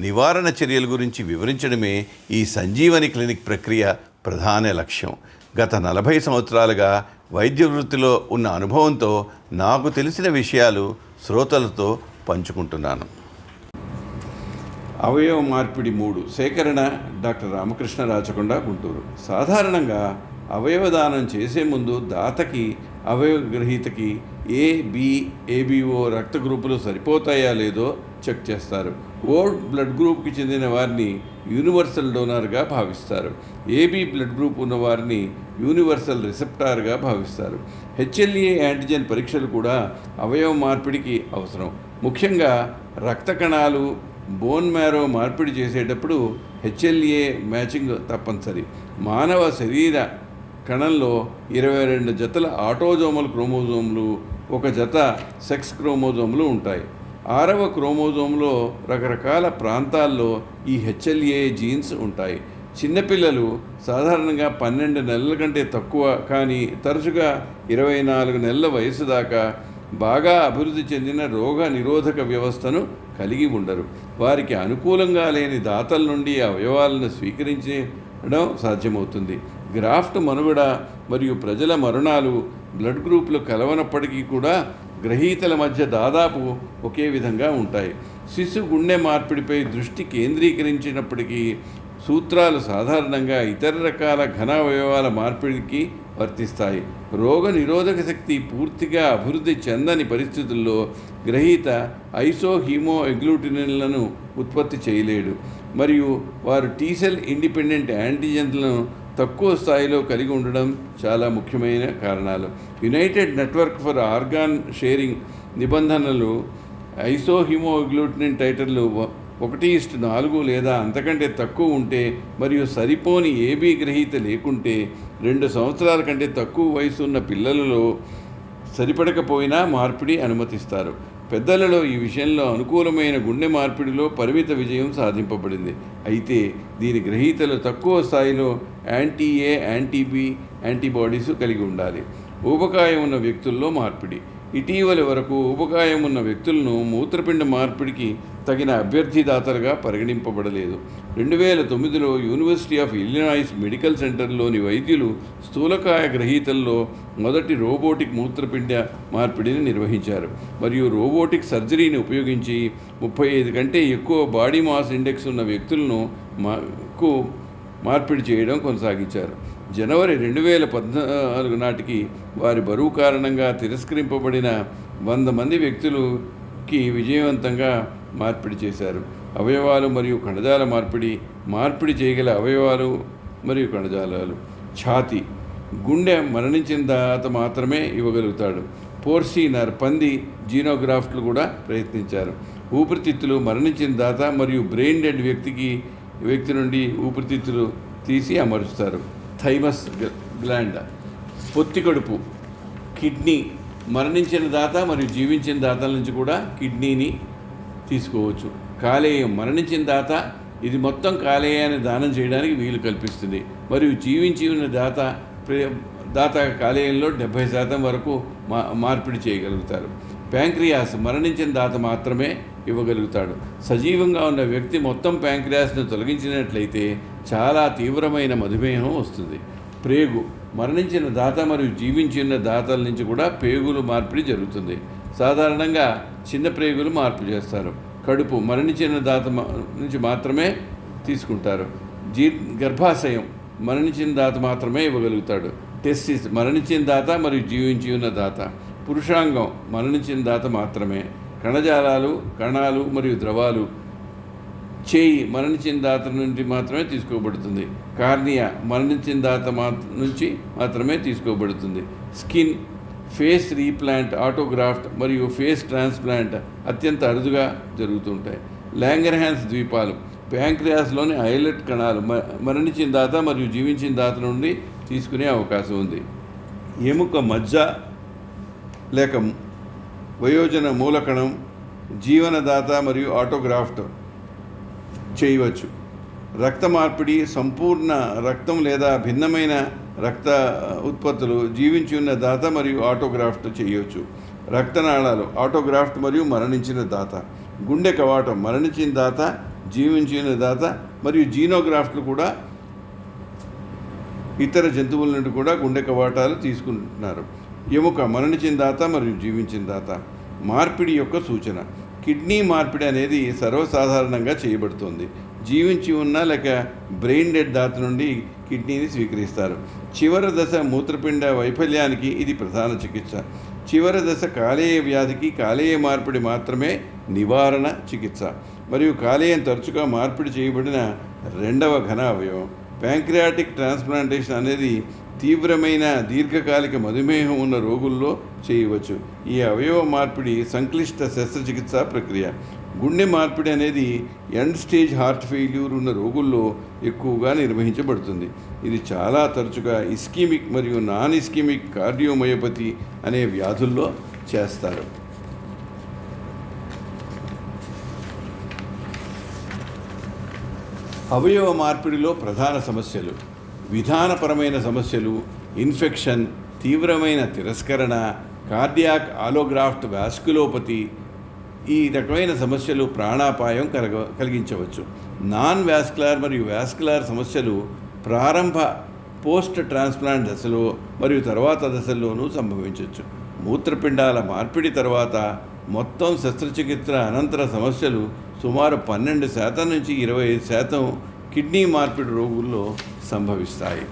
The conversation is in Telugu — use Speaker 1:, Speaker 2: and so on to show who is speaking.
Speaker 1: నివారణ చర్యల గురించి వివరించడమే ఈ సంజీవని క్లినిక్ ప్రక్రియ ప్రధాన లక్ష్యం. గత నలభై సంవత్సరాలుగా వైద్య వృత్తిలో ఉన్న అనుభవంతో నాకు తెలిసిన విషయాలు శ్రోతలతో పంచుకుంటున్నాను. అవయవ మార్పిడి మూడు సేకరణ డాక్టర్ రామకృష్ణ రాచకొండ గుంటూరు. సాధారణంగా అవయవదానం చేసే ముందు దాతకి అవయవ గ్రహీతకి ఏ బి ఏబిఓ రక్త గ్రూపులు సరిపోతాయా లేదో చెక్ చేస్తారు. ఓ బ్లడ్ గ్రూప్కి చెందిన వారిని యూనివర్సల్ డోనర్గా భావిస్తారు. ఏబి బ్లడ్ గ్రూప్ ఉన్న వారిని యూనివర్సల్ రిసెప్టార్గా భావిస్తారు. హెచ్ఎల్ఏ యాంటిజెన్ పరీక్షలు కూడా అవయవ మార్పిడికి అవసరం. ముఖ్యంగా రక్త కణాలు బోన్ మ్యారో మార్పిడి చేసేటప్పుడు హెచ్ఎల్ఏ మ్యాచింగ్ తప్పనిసరి. మానవ శరీర కణంలో ఇరవై రెండు జతల ఆటోజోమల్ క్రోమోజోమ్లు ఒక జత సెక్స్ క్రోమోజోములు ఉంటాయి. ఆరవ క్రోమోజోమ్లో రకరకాల ప్రాంతాల్లో ఈ హెచ్ఎల్ఏ జీన్స్ ఉంటాయి. చిన్నపిల్లలు సాధారణంగా పన్నెండు నెలల కంటే తక్కువ కానీ తరచుగా ఇరవై నాలుగు నెలల వయసు దాకా బాగా అభివృద్ధి చెందిన రోగ నిరోధక వ్యవస్థను కలిగి ఉండరు. వారికి అనుకూలంగా లేని దాతల నుండి అవయవాలను స్వీకరించడం సాధ్యమవుతుంది. గ్రాఫ్ట్ మనుగడ మరియు ప్రజల మరణాలు బ్లడ్ గ్రూపులు కలవనప్పటికీ కూడా గ్రహీతల మధ్య దాదాపు ఒకే విధంగా ఉంటాయి. శిశు గుండె మార్పిడిపై దృష్టి కేంద్రీకరించినప్పటికీ సూత్రాలు సాధారణంగా ఇతర రకాల ఘనావయవాల మార్పిడికి వర్తిస్తాయి. రోగ నిరోధక శక్తి పూర్తిగా అభివృద్ధి చెందని పరిస్థితుల్లో గ్రహీత ఐసోహీమో ఎగ్లూటినిన్లను ఉత్పత్తి చేయలేడు. మరియు వారు టీసెల్ ఇండిపెండెంట్ యాంటీజెన్లను తక్కువ స్థాయిలో కలిగి ఉండడం చాలా ముఖ్యమైన కారణాలు. United network for organ sharing నిబంధనలు ఐసోహిమోగ్లూటినిన్ టైటర్లు ఒకటి ఇస్ట్ నాలుగు లేదా అంతకంటే తక్కువ ఉంటే మరియు సరిపోని ఏబీ గ్రహీత లేకుంటే రెండు సంవత్సరాల కంటే తక్కువ వయసు ఉన్న పిల్లలలో సరిపడకపోయినా మార్పిడి అనుమతిస్తారు. పెద్దలలో ఈ విషయంలో అనుకూలమైన గుండె మార్పిడిలో పరిమిత విజయం సాధింపబడింది. అయితే దీని గ్రహీతలు తక్కువ స్థాయిలో యాంటీఏ యాంటీబీ యాంటీబాడీస్ కలిగి ఉండాలి. ఊబకాయం ఉన్న వ్యక్తుల్లో మార్పిడి. ఇటీవలి వరకు ఊబకాయం ఉన్న వ్యక్తులను మూత్రపిండ మార్పిడికి తగిన అభ్యర్థిదాతలుగా పరిగణింపబడలేదు. రెండు వేల తొమ్మిదిలో యూనివర్సిటీ ఆఫ్ ఇలినాయిస్ మెడికల్ సెంటర్లోని వైద్యులు స్థూలకాయ గ్రహీతల్లో మొదటి రోబోటిక్ మూత్రపిండ మార్పిడిని నిర్వహించారు. మరియు రోబోటిక్ సర్జరీని ఉపయోగించి ముప్పై ఐదు కంటే ఎక్కువ బాడీ మాస్ ఇండెక్స్ ఉన్న వ్యక్తులను మాకు మార్పిడి చేయడం కొనసాగించారు. జనవరి రెండు వేల పద్నాలుగు నాటికి వారి బరువు కారణంగా తిరస్కరింపబడిన వంద మంది వ్యక్తులకి విజయవంతంగా మార్పిడి చేశారు. అవయవాలు మరియు కణజాల మార్పిడి మార్పిడి చేయగల అవయవాలు మరియు కణజాలాలు. ఛాతి గుండె మరణించిన తర్వాత మాత్రమే ఇవ్వగలుగుతాడు. పోర్సీనర్ పంది జీనోగ్రాఫ్ట్లు కూడా ప్రయత్నించారు. ఊపిరితిత్తులు మరణించిన దాత మరియు బ్రెయిన్ డెడ్ వ్యక్తికి వ్యక్తి నుండి ఊపిరితిత్తులు తీసి అమరుస్తారు. Thymus gland. పొత్తి కడుపు. కిడ్నీ. మరణించిన దాత మరియు జీవించిన దాతల నుంచి కూడా కిడ్నీని తీసుకోవచ్చు. కాలేయం. మరణించిన దాత ఇది మొత్తం కాలేయాన్ని దానం చేయడానికి వీలు కల్పిస్తుంది. మరియు జీవించి ఉన్న దాత దాత కాలేయంలో డెబ్భై శాతం వరకు మా మార్పిడి చేయగలుగుతారు. ప్యాంక్రియాస్. మరణించిన దాత మాత్రమే ఇవ్వగలుగుతాడు. సజీవంగా ఉన్న వ్యక్తి మొత్తం ప్యాంక్రియాస్ను తొలగించినట్లయితే చాలా తీవ్రమైన మధుమేహం వస్తుంది. ప్రేగు మరణించిన దాత మరియు జీవించిన దాతల నుంచి కూడా పేగులు మార్పిడి జరుగుతుంది. సాధారణంగా చిన్న ప్రేగులు మార్పు చేస్తారు. కడుపు మరణించిన దాత నుంచి మాత్రమే తీసుకుంటారు. జీ గర్భాశయం మరణించిన దాత మాత్రమే ఇవ్వగలుగుతాడు. టెస్టిస్ మరణించిన దాత మరియు జీవించి ఉన్న దాత. పురుషాంగం మరణించిన దాత మాత్రమే. కణజాలాలు కణాలు మరియు ద్రవాలు చేయి మరణించిన దాత నుండి మాత్రమే తీసుకోబడుతుంది. కార్నియా మరణించిన దాత మా నుంచి మాత్రమే తీసుకోబడుతుంది. స్కిన్ ఫేస్ రీప్లాంట్ ఆటోగ్రాఫ్ట్ మరియు ఫేస్ ట్రాన్స్ప్లాంట్ అత్యంత అరుదుగా జరుగుతుంటాయి. లాంగర్హాన్స్ ద్వీపాలు ప్యాంక్రియాస్లోని ఐలెట్ కణాలు మ- మరణించిన దాత మరియు జీవించిన దాత నుండి తీసుకునే అవకాశం ఉంది. ఎముక మజ్జ లేక వయోజన మూలకణం జీవనదాత మరియు ఆటోగ్రాఫ్ట్ చేయవచ్చు. రక్త మార్పిడి సంపూర్ణ రక్తం లేదా భిన్నమైన రక్త ఉత్పత్తులు జీవించి ఉన్న దాత మరియు ఆటోగ్రాఫ్ట్ చేయవచ్చు. రక్తనాళాలు ఆటోగ్రాఫ్ట్ మరియు మరణించిన దాత. గుండె కవాటం మరణించిన దాత జీవించిన దాత మరియు జీనోగ్రాఫ్ట్లు కూడా ఇతర జంతువుల నుండి కూడా గుండె కవాటాలు తీసుకుంటున్నారు. ఎముక మరణించిన దాత మరియు జీవించిన దాత. మార్పిడి యొక్క సూచన. కిడ్నీ మార్పిడి అనేది సర్వసాధారణంగా చేయబడుతుంది. జీవించి ఉన్న లేక బ్రెయిన్ డెడ్ దాత నుండి కిడ్నీని స్వీకరిస్తారు. చివరి దశ మూత్రపిండ వైఫల్యానికి ఇది ప్రధాన చికిత్స. చివరి దశ కాలేయ వ్యాధికి కాలేయ మార్పిడి మాత్రమే నివారణ చికిత్స. మరియు కాలేయం తరచుగా మార్పిడి చేయబడిన రెండవ ఘన అవయవం. ప్యాంక్రియాటిక్ ట్రాన్స్ప్లాంటేషన్ అనేది తీవ్రమైన దీర్ఘకాలిక మధుమేహం ఉన్న రోగుల్లో చేయవచ్చు. ఈ అవయవ మార్పిడి సంక్లిష్ట శస్త్రచికిత్స ప్రక్రియ. గుండె మార్పిడి అనేది ఎండ్ స్టేజ్ హార్ట్ ఫెయిల్యూర్ ఉన్న రోగుల్లో ఎక్కువగా నిర్వహించబడుతుంది. ఇది చాలా తరచుగా ఇస్కీమిక్ మరియు నాన్ ఇస్కీమిక్ కార్డియోమయోపతి అనే వ్యాధుల్లో చేస్తారు. అవయవ మార్పిడిలో ప్రధాన సమస్యలు. విధానపరమైన సమస్యలు ఇన్ఫెక్షన్ తీవ్రమైన తిరస్కరణ కార్డియాక్ ఆలోగ్రాఫ్ట్ వ్యాస్కులోపతి ఈ రకమైన సమస్యలు ప్రాణాపాయం కలగ కలిగించవచ్చు. నాన్ వ్యాస్కులార్ మరియు వ్యాస్కులార్ సమస్యలు ప్రారంభ పోస్ట్ ట్రాన్స్ప్లాంట్ దశలో మరియు తర్వాత దశల్లోనూ సంభవించవచ్చు మూత్రపిండాల మార్పిడి తర్వాత మొత్తం శస్త్రచికిత్స అనంతర సమస్యలు సుమారు పన్నెండు శాతం నుంచి ఇరవై ఐదు శాతం కిడ్నీ మార్పిడి రోగుల్లో సంభవిస్తాయి.